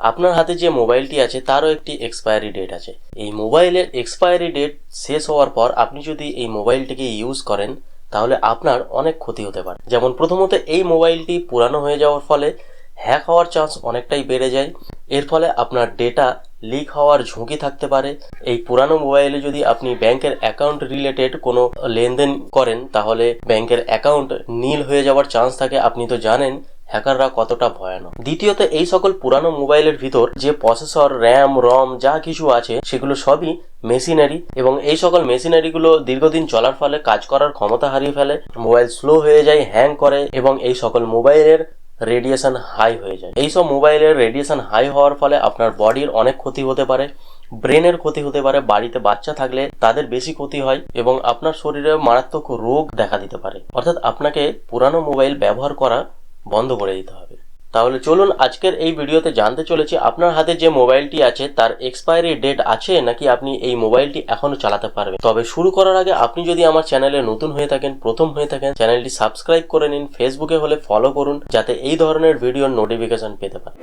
আপনার হাতে যে মোবাইলটি আছে, তারও একটি এক্সপায়ারি ডেট আছে। এই মোবাইলের এক্সপায়ারি ডেট শেষ হওয়ার পর আপনি যদি এই মোবাইলটিকে ইউজ করেন, তাহলে আপনার অনেক ক্ষতি হতে পারে। যেমন প্রথমত, এই মোবাইলটি পুরানো হয়ে যাওয়ার ফলে হ্যাক হওয়ার চান্স অনেকটাই বেড়ে যায়। এর ফলে আপনার ডেটা লিক হওয়ার ঝুঁকি থাকতে পারে। এই পুরানো মোবাইলে যদি আপনি ব্যাংকের অ্যাকাউন্ট রিলেটেড কোনো লেনদেন করেন, তাহলে ব্যাংকের অ্যাকাউন্ট নীল হয়ে যাওয়ার চান্স থাকে। আপনি তো জানেন হ্যাকাররা কতটা ভয়ানক। দ্বিতীয়ত, এই সকল পুরানো মোবাইলের ভিতর যে প্রসেসর, র্যাম, রম, যা কিছু আছে, সেগুলো সবই মেশিনারি এবং এই সকল মেশিনারিগুলো দীর্ঘদিন চলার ফলে কাজ করার ক্ষমতা হারিয়ে ফেলে, মোবাইল স্লো হয়ে যায়, হ্যাং করে এবং এই সকল মোবাইলের রেডিয়েশন হাই হয়ে যায়। এইসব মোবাইলের রেডিয়েশন হাই হওয়ার ফলে আপনার বডির অনেক ক্ষতি হতে পারে, ব্রেনের ক্ষতি হতে পারে, বাড়িতে বাচ্চা থাকলে তাদের বেশি ক্ষতি হয় এবং আপনার শরীরে মারাত্মক রোগ দেখা দিতে পারে। অর্থাৎ আপনাকে পুরানো মোবাইল ব্যবহার করা বন্ধ করে দিতে হবে। তাহলে চলুন আজকের এই ভিডিওতে জানতে চলেছি আপনার হাতে যে মোবাইলটি আছে, তার এক্সপায়ারি ডেট আছে নাকি আপনি এই মোবাইলটি এখনও চালাতে পারবেন? তবে শুরু করার আগে আপনি যদি আমার চ্যানেলে নতুন হয়ে থাকেন, প্রথম হয়ে থাকেন, চ্যানেলটি সাবস্ক্রাইব করে নিন ফেসবুকে হলে ফলো করুন, যাতে এই ধরনের ভিডিওর নোটিফিকেশন পেতে পারেন।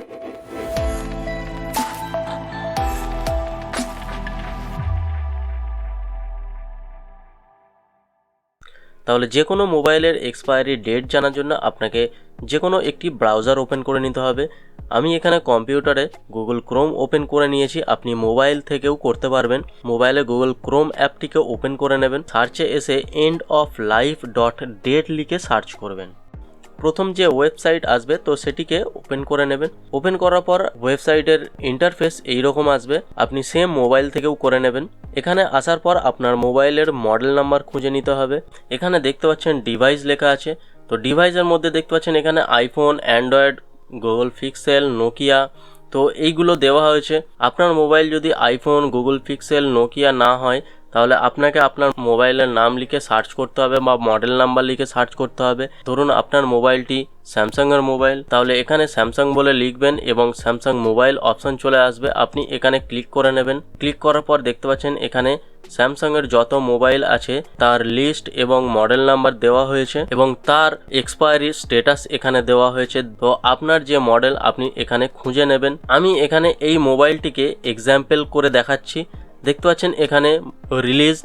তাহলে যে কোনো মোবাইলের এক্সপায়ারি ডেট জানার জন্য আপনাকে যে কোনো একটি ব্রাউজার ওপেন করে নিতে হবে। আমি এখানে কম্পিউটারে গুগল ক্রোম ওপেন করে নিয়েছি। আপনি মোবাইল থেকেও করতে পারবেন। মোবাইলে গুগল ক্রোম অ্যাপটিকে ওপেন করে নেবেন। সার্চে এসে end of life dot date লিখে সার্চ করবেন। প্রথম যে ওয়েবসাইট আসবে, তো সেটিকে ওপেন করে নেবেন। ওপেন করার পর ওয়েবসাইটের ইন্টারফেস এইরকম আসবে। আপনি সেম মোবাইল থেকেও করে নেবেন। এখানে আসার পর আপনার মোবাইলের মডেল নাম্বার খুঁজে নিতে হবে। এখানে দেখতে পাচ্ছেন ডিভাইস লেখা আছে। তো ডিভাইসের মধ্যে দেখতে পাচ্ছেন এখানে iPhone Android Google Pixel Nokia তো এইগুলো দেওয়া হয়েছে। আপনার মোবাইল যদি আইফোন গুগল পিক্সেল নোকিয়া না হয়, তাহলে আপনাকে আপনার মোবাইলের নাম লিখে সার্চ করতে হবে বা মডেল নাম্বার লিখে সার্চ করতে হবে। ধরুন আপনার মোবাইলটি স্যামসাংয়ের মোবাইল তাহলে এখানে স্যামসাং বলে লিখবেন এবং স্যামসাং মোবাইল অপশন চলে আসবে। আপনি এখানে ক্লিক করে নেবেন। ক্লিক করার পর দেখতে পাচ্ছেন এখানে স্যামসাংয়ের যত মোবাইল আছে, তার লিস্ট এবং মডেল নাম্বার দেওয়া হয়েছে এবং তার এক্সপায়ারি স্টেটাস এখানে দেওয়া হয়েছে। তো আপনার যে মডেল আপনি এখানে খুঁজে নেবেন। আমি এখানে এই মোবাইলটিকে এক্সাম্পল করে দেখাচ্ছি। দেখতে পাচ্ছেন এখানে রিলিজ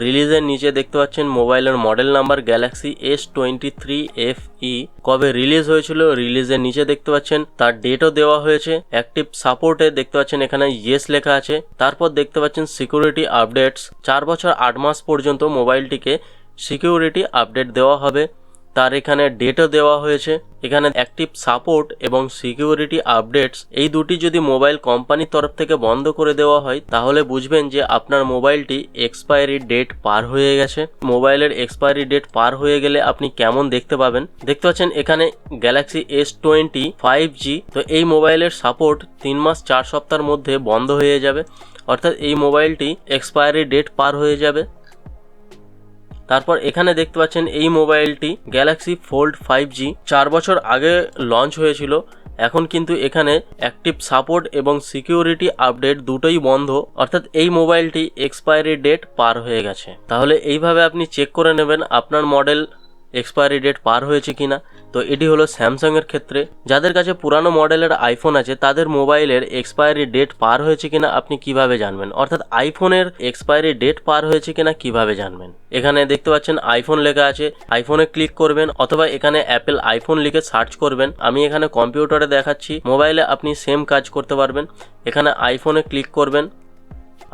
রিলিজের নিচে দেখতে পাচ্ছেন মোবাইলের model number Galaxy S twenty three F E. কবে রিলিজ হয়েছিল রিলিজের নিচে দেখতে পাচ্ছেন, তার ডেটও দেওয়া হয়েছে। অ্যাক্টিভ সাপোর্টে দেখতে পাচ্ছেন এখানে ইয়েস লেখা আছে। তারপর দেখতে পাচ্ছেন সিকিউরিটি আপডেটস চার বছর আট মাস পর্যন্ত মোবাইলটিকে সিকিউরিটি আপডেট দেওয়া হবে। তার এখানে ডেটও দেওয়া হয়েছে। এখানে অ্যাক্টিভ সাপোর্ট এবং সিকিউরিটি আপডেটস এই দুটি যদি মোবাইল কোম্পানির তরফ থেকে বন্ধ করে দেওয়া হয়, তাহলে বুঝবেন যে আপনার মোবাইলটি এক্সপায়ারি ডেট পার হয়ে গেছে। মোবাইলের এক্সপায়ারি ডেট পার হয়ে গেলে আপনি কেমন দেখতে পাবেন? দেখতে পাচ্ছেন এখানে Galaxy S twenty five G তো এই মোবাইলের সাপোর্ট তিন মাস চার সপ্তাহের মধ্যে বন্ধ হয়ে যাবে। অর্থাৎ এই মোবাইলটি এক্সপায়ারি ডেট পার হয়ে যাবে। তারপর এখানে দেখতে পাচ্ছেন এই মোবাইলটি গ্যালাক্সি ফোল্ড ফাইভ জি চার বছর আগে লঞ্চ হয়েছিল। এখন কিন্তু এখানে অ্যাক্টিভ সাপোর্ট এবং সিকিউরিটি আপডেট দুটোই বন্ধ। অর্থাৎ এই মোবাইলটি এক্সপায়ারি ডেট পার হয়ে গেছে। তাহলে এইভাবে আপনি চেক করে নেবেন আপনার মডেল এক্সপায়ারি ডেট পার হয়েছে কিনা, তো এটি হলো স্যামসাংয়ের ক্ষেত্রে। যাদের কাছে পুরানো মডেলের আইফোন আছে, তাদের মোবাইলের এক্সপায়ারি ডেট পার হয়েছে কিনা আপনি কীভাবে জানবেন? অর্থাৎ আইফোনের এক্সপায়ারি ডেট পার হয়েছে কিনা কীভাবে জানবেন? এখানে দেখতে পাচ্ছেন আইফোন লেখা আছে আইফোনে ক্লিক করবেন অথবা এখানে অ্যাপেল আইফোন লিখে সার্চ করবেন। আমি এখানে কম্পিউটারে দেখাচ্ছি মোবাইলে আপনি সেম কাজ করতে পারবেন। এখানে আইফোনে ক্লিক করবেন।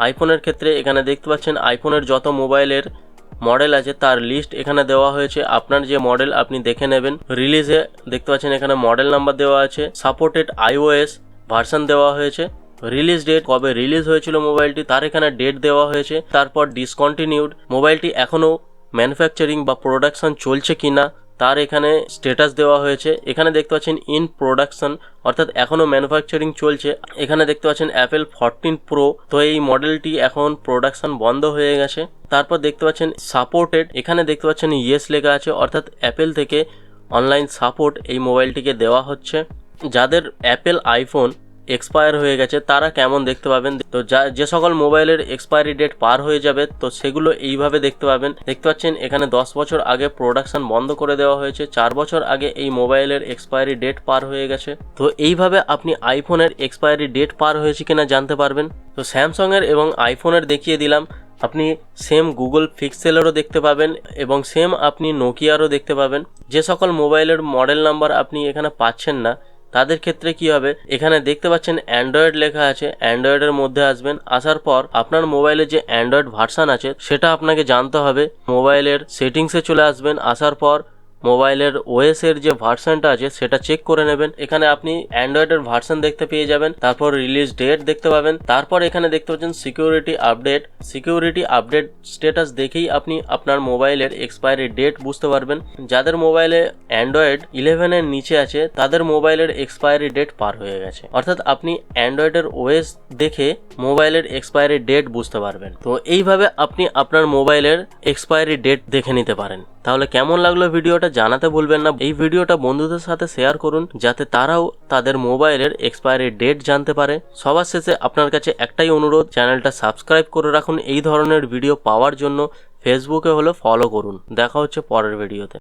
আইফোনের ক্ষেত্রে এখানে দেখতে পাচ্ছেন আইফোনের যত মোবাইলের মডেল আছে, তার লিস্ট এখানে দেওয়া হয়েছে। আপনার যে মডেল আপনি দেখে নেবেন রিলিজে দেখতে পাচ্ছেন এখানে মডেল নাম্বার দেওয়া আছে সাপোর্টেড আইওএস ভার্সন দেওয়া হয়েছে। রিলিজ ডেট কবে রিলিজ হয়েছিল মোবাইলটি তার এখানে ডেট দেওয়া হয়েছে। তারপর ডিসকন্টিনিউড মোবাইলটি এখনও ম্যানুফ্যাকচারিং বা প্রোডাকশন চলছে কিনা তার এখানে স্টেটাস দেওয়া হয়েছে। এখানে দেখতে পাচ্ছেন ইন প্রোডাকশন অর্থাৎ এখনও ম্যানুফ্যাকচারিং চলছে। এখানে দেখতে পাচ্ছেন অ্যাপেল ফরটিন প্রো তো এই মডেলটি এখন প্রোডাকশন বন্ধ হয়ে গেছে। তারপর দেখতে পাচ্ছেন সাপোর্টেড এখানে দেখতে পাচ্ছেন ইয়েস লেখা আছে, অর্থাৎ অ্যাপেল থেকে অনলাইন সাপোর্ট এই মোবাইলটিকে দেওয়া হচ্ছে। যাদের অ্যাপেল আইফোন এক্সপায়ার হয়ে গেছে, তারা কেমন দেখতে পাবেন? তো যা, যে সকল মোবাইলের এক্সপায়ারি ডেট পার হয়ে যাবে, তো সেগুলো এইভাবে দেখতে পাবেন। দেখতে পাচ্ছেন, এখানে দশ বছর আগে প্রোডাকশন বন্ধ করে দেওয়া হয়েছে, চার বছর আগে এই মোবাইলের এক্সপায়ারি ডেট পার হয়ে গেছে। তো এইভাবে আপনি আইফোনের এক্সপায়ারি ডেট পার হয়েছে কিনা জানতে পারবেন। তো স্যামসংয়ের এবং আইফোনের দেখিয়ে দিলাম, আপনি সেম গুগল পিক্সেলেরও দেখতে পাবেন এবং সেম আপনি নোকিয়ারও দেখতে পাবেন। যে সকল মোবাইলের মডেল নাম্বার আপনি এখানে পাচ্ছেন না তাদের ক্ষেত্রে কি হবে? এখানে দেখতে পাচ্ছেন অ্যান্ড্রয়েড লেখা আছে। অ্যান্ড্রয়েডের মধ্যে আসবেন। আসার পর আপনার মোবাইলে যে অ্যান্ড্রয়েড ভার্সান আছে, সেটা আপনাকে জানতে হবে। মোবাইলের সেটিংসে চলে আসবেন। আসার পর মোবাইলের ওএস এর যে ভার্সনটা আছে, সেটা চেক করে নেবেন। এখানে আপনি অ্যান্ড্রয়েডের ভার্সন দেখতে পেয়ে যাবেন, তারপর রিলিজ ডেট দেখতে পাবেন, তারপর এখানে দেখতে পাচ্ছেন security update security update status দেখেই আপনি আপনার মোবাইলের এক্সপায়ারি ডেট বুঝতে পারবেন। যাদের মোবাইলে অ্যান্ড্রয়েড ইলেভেনের নিচে আছে, তাদের মোবাইলের এক্সপায়ারি ডেট পার হয়ে গেছে। অর্থাৎ আপনি অ্যান্ড্রয়েডের ওএস দেখে মোবাইলের এক্সপায়ারি ডেট বুঝতে পারবেন। তো এইভাবে আপনি আপনার মোবাইলের এক্সপায়ারি ডেট দেখে নিতে পারেন। তাহলে কেমন লাগল ভিডিওটা জানাতে ভুলবেন না। এই ভিডিওটা বন্ধুদের সাথে শেয়ার করুন, যাতে তারাও তাদের মোবাইলের এক্সপায়ারি ডেট জানতে পারে। সবার শেষে আপনার কাছে একটাই অনুরোধ, চ্যানেলটা সাবস্ক্রাইব করে রাখুন। এই ধরনের ভিডিও পাওয়ার জন্য ফেসবুকে হলো ফলো করুন। দেখা হচ্ছে পরের ভিডিওতে।